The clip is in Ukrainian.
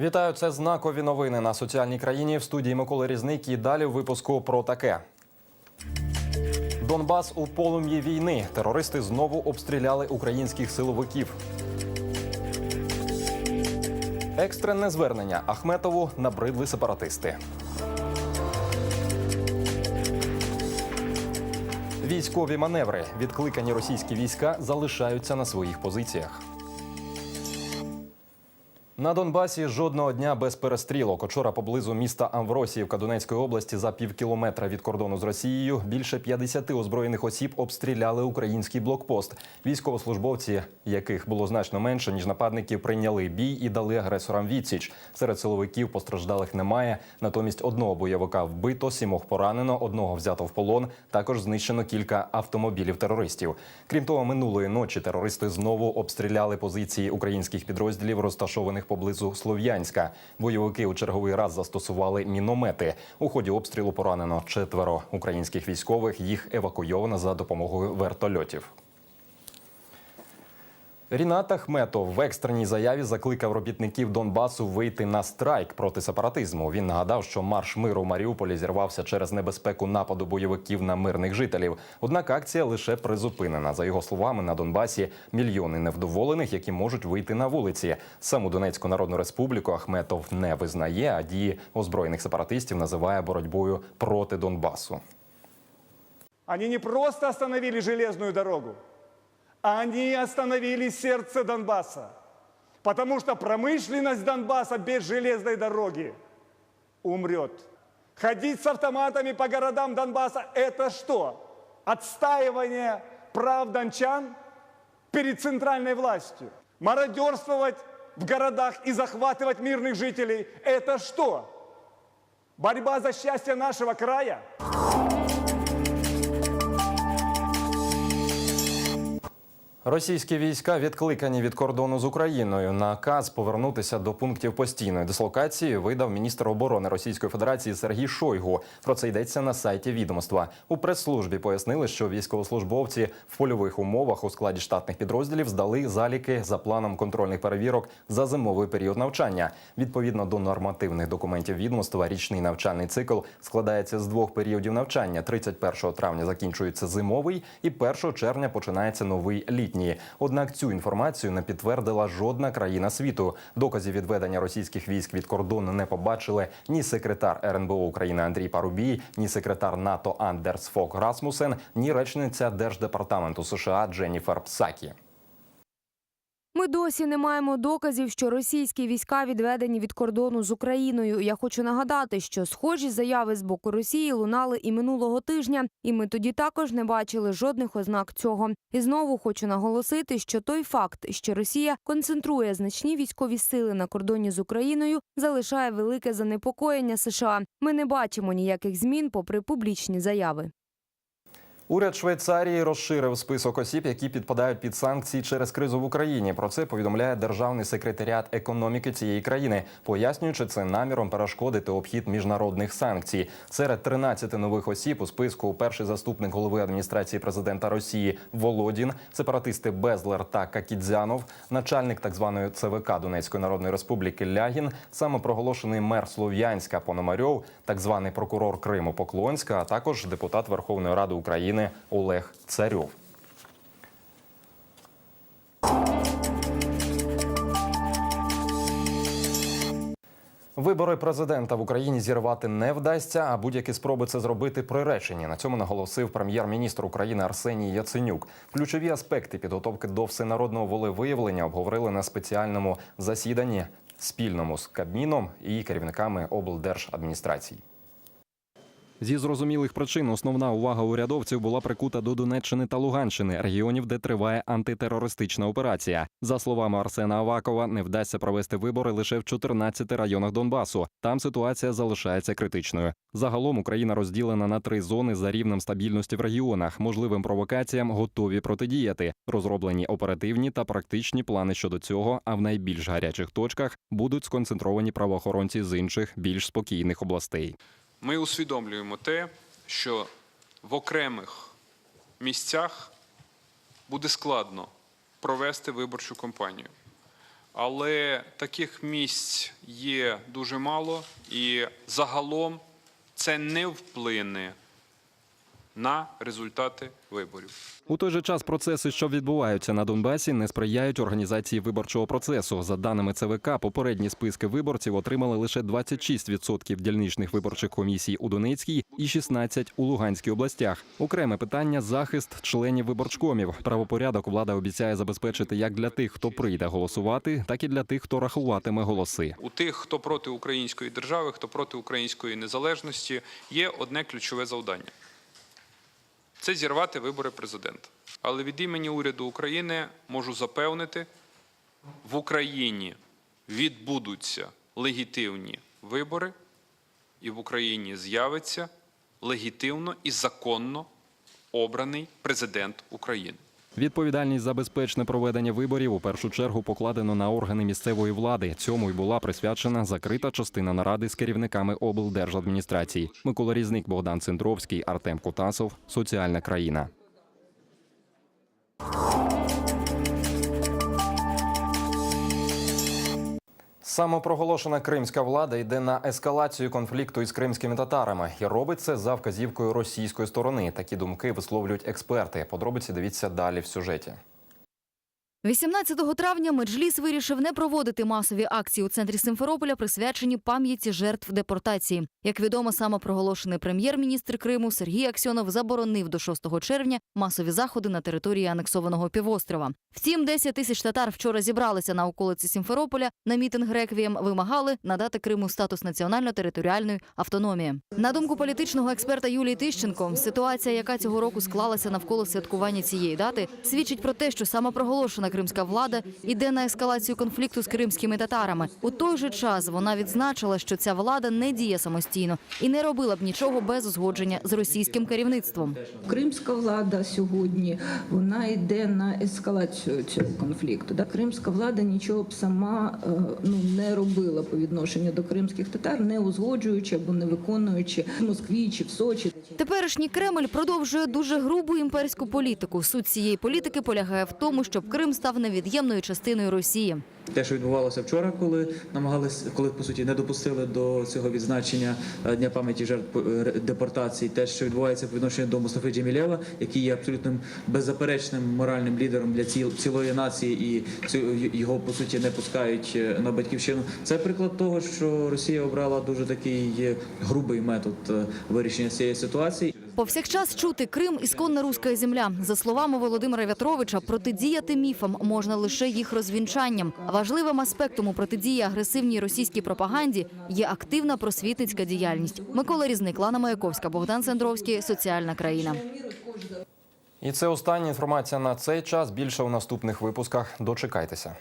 Вітаю, це знакові новини на соціальній країні в студії Миколи Різник. І далі в випуску про таке. Донбас у полум'ї війни. Терористи знову обстріляли українських силовиків. Екстрене звернення Ахметову набридли сепаратисти. Військові маневри. Відкликані російські війська залишаються на своїх позиціях. На Донбасі жодного дня без перестрілок. Учора поблизу міста Амвросіївка Донецької області за півкілометра від кордону з Росією більше 50 озброєних осіб обстріляли український блокпост. Військовослужбовці, яких було значно менше ніж нападників, прийняли бій і дали агресорам відсіч. Серед силовиків постраждалих немає. Натомість одного бойовика вбито, сімох поранено, одного взято в полон. Також знищено кілька автомобілів терористів. Крім того, минулої ночі терористи знову обстріляли позиції українських підрозділів, розташованих поблизу Слов'янська. Бойовики у черговий раз застосували міномети. У ході обстрілу поранено четверо українських військових. Їх евакуйовано за допомогою вертольотів. Рінат Ахметов в екстреній заяві закликав робітників Донбасу вийти на страйк проти сепаратизму. Він нагадав, що марш миру в Маріуполі зірвався через небезпеку нападу бойовиків на мирних жителів. Однак акція лише призупинена. За його словами, на Донбасі мільйони невдоволених, які можуть вийти на вулиці. Саму Донецьку Народну Республіку Ахметов не визнає, а дії озброєних сепаратистів називає боротьбою проти Донбасу. Они не просто остановили железную дорогу, они остановили сердце Донбасса. Потому что промышленность Донбасса без железной дороги умрет. Ходить с автоматами по городам Донбасса – это что? Отстаивание прав дончан перед центральной властью. Мародерствовать в городах и захватывать мирных жителей – это что? Борьба за счастье нашего края? Російські війська відкликані від кордону з Україною. Наказ повернутися до пунктів постійної дислокації видав міністр оборони Російської Федерації Сергій Шойгу. Про це йдеться на сайті відомства. У прес-службі пояснили, що військовослужбовці в польових умовах у складі штатних підрозділів здали заліки за планом контрольних перевірок за зимовий період навчання. Відповідно до нормативних документів відомства, річний навчальний цикл складається з двох періодів навчання. 31 травня закінчується зимовий, і 1 червня починається новий літній. Однак цю інформацію не підтвердила жодна країна світу. Доказів відведення російських військ від кордону не побачили ні секретар РНБО України Андрій Парубій, ні секретар НАТО Андерс Фок Расмусен, ні речниця Держдепартаменту США Дженніфер Псакі. Ми досі не маємо доказів, що російські війська відведені від кордону з Україною. Я хочу нагадати, що схожі заяви з боку Росії лунали і минулого тижня, і ми тоді також не бачили жодних ознак цього. І знову хочу наголосити, що той факт, що Росія концентрує значні військові сили на кордоні з Україною, залишає велике занепокоєння США. Ми не бачимо ніяких змін, попри публічні заяви. Уряд Швейцарії розширив список осіб, які підпадають під санкції через кризу в Україні. Про це повідомляє державний секретаріат економіки цієї країни, пояснюючи це наміром перешкодити обхід міжнародних санкцій. Серед 13 нових осіб у списку перший заступник голови адміністрації президента Росії Володін, сепаратисти Безлер та Какідзянов, начальник так званої ЦВК Донецької Народної Республіки Лягін, самопроголошений мер Слов'янська Пономарьов, так званий прокурор Криму Поклонська, а також депутат Верховної Ради України Олег Царьов. Вибори президента в Україні зірвати не вдасться, а будь-які спроби це зробити приречені. На цьому наголосив прем'єр-міністр України Арсеній Яценюк. Ключові аспекти підготовки до всенародного волевиявлення обговорили на спеціальному засіданні спільному з Кабміном і керівниками облдержадміністрацій. Зі зрозумілих причин основна увага урядовців була прикута до Донеччини та Луганщини, регіонів, де триває антитерористична операція. За словами Арсена Авакова, не вдасться провести вибори лише в 14 районах Донбасу. Там ситуація залишається критичною. Загалом Україна розділена на три зони за рівнем стабільності в регіонах. Можливим провокаціям готові протидіяти. Розроблені оперативні та практичні плани щодо цього. А в найбільш гарячих точках будуть сконцентровані правоохоронці з інших більш спокійних областей. Ми усвідомлюємо те, що в окремих місцях буде складно провести виборчу кампанію. Але таких місць є дуже мало, і загалом це не вплине на результати виборів. У той же час процеси, що відбуваються на Донбасі, не сприяють організації виборчого процесу. За даними ЦВК, попередні списки виборців отримали лише 26% дільничних виборчих комісій у Донецькій і 16% у Луганській областях. Окреме питання захист членів виборчкомів. Правопорядок влада обіцяє забезпечити як для тих, хто прийде голосувати, так і для тих, хто рахуватиме голоси. У тих, хто проти української держави, хто проти української незалежності, є одне ключове завдання це зірвати вибори президента. Але від імені уряду України можу запевнити, в Україні відбудуться легітимні вибори, і в Україні з'явиться легітимно і законно обраний президент України. Відповідальність за безпечне проведення виборів у першу чергу покладено на органи місцевої влади. Цьому й була присвячена закрита частина наради з керівниками облдержадміністрації. Микола Різник, Богдан Центровський, Артем Кутасов. Соціальна країна. Самопроголошена кримська влада йде на ескалацію конфлікту із кримськими татарами і робить це за вказівкою російської сторони. Такі думки висловлюють експерти. Подробиці дивіться далі в сюжеті. 18 травня Меджліс вирішив не проводити масові акції у центрі Симферополя, присвячені пам'яті жертв депортації. Як відомо, самопроголошений прем'єр-міністр Криму Сергій Аксьонов заборонив до 6 червня масові заходи на території анексованого півострова. Втім, 10 тисяч татар вчора зібралися на околиці Сімферополя на мітинг реквієм. Вимагали надати Криму статус національно-територіальної автономії. На думку політичного експерта Юлії Тищенко, ситуація, яка цього року склалася навколо святкування цієї дати, свідчить про те, що самопроголошена кримська влада йде на ескалацію конфлікту з кримськими татарами. У той же час вона відзначила, що ця влада не діє самостійно і не робила б нічого без узгодження з російським керівництвом. Кримська влада сьогодні вона йде на ескалацію цього конфлікту. Кримська влада нічого б сама е, ну не робила по відношенню до кримських татар, не узгоджуючи або не виконуючи в Москві чи в Сочі. Теперішній Кремль продовжує дуже грубу імперську політику. Суть цієї політики полягає в тому, щоб Крим став невід'ємною частиною Росії. Те, що відбувалося вчора, коли намагались, коли по суті не допустили до цього відзначення е, дня пам'яті жертв е, депортації, те, що відбувається по відношенню до Мустафи Джемілєва, який є абсолютним беззаперечним моральним лідером для ціл- цілої нації, і його по суті не пускають е, на батьківщину. Це приклад того, що Росія обрала дуже такий грубий метод вирішення цієї ситуації. Повсякчас чути Крим ісконна руська земля. За словами Володимира В'ятровича, протидіяти міфам можна лише їх розвінчанням. Важливим аспектом у протидії агресивній російській пропаганді є активна просвітницька діяльність. Микола Різник, Лана Маяковська, Богдан Сендровський. Соціальна країна. І це остання інформація на цей час. Більше у наступних випусках. Дочекайтеся.